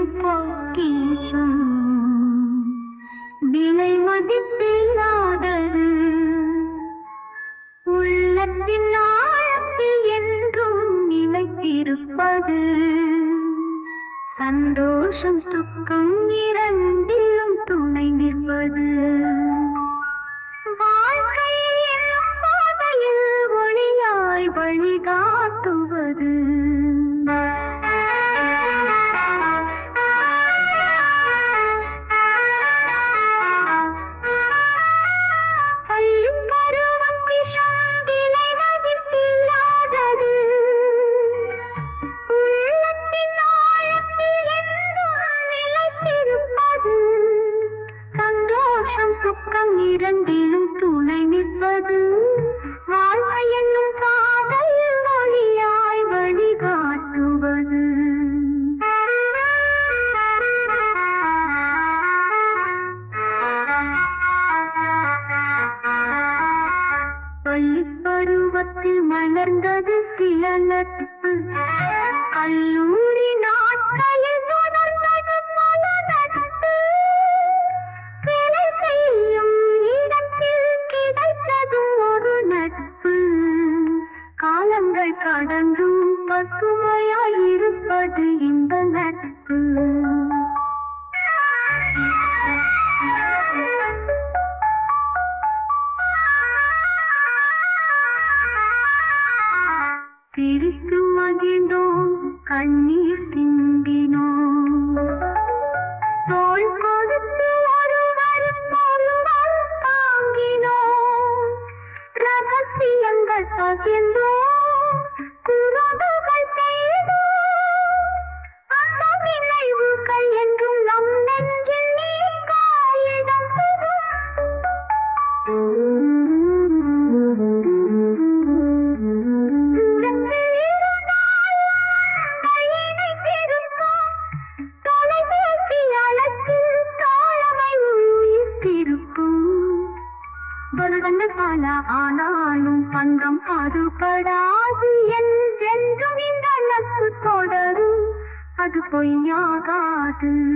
பொக்கிஷம் விலை மதிப்பில்லாதது. உள்ளத்தின் ஆழத்தில் என்றும் இரண்டிலும் துணை நிற்பது. வாழ்க்கை என்னும் பாதையில் வழியாய் வழிகாட்டுவது. பள்ளிப் பருவத்தில் மலர்ந்தது சில நட்பு கல்லூரி பசுமையாய் இருப்பது இந்த நட்பு. சிரித்து மகிழ்ந்தோம் கண்ணீர் சிந்தினோம். தோள் ஆனாலும் பங்கம் பாடுபடாது என்றென்றும் இந்த நட்பு தொடரும். அது பொய்யாகாது.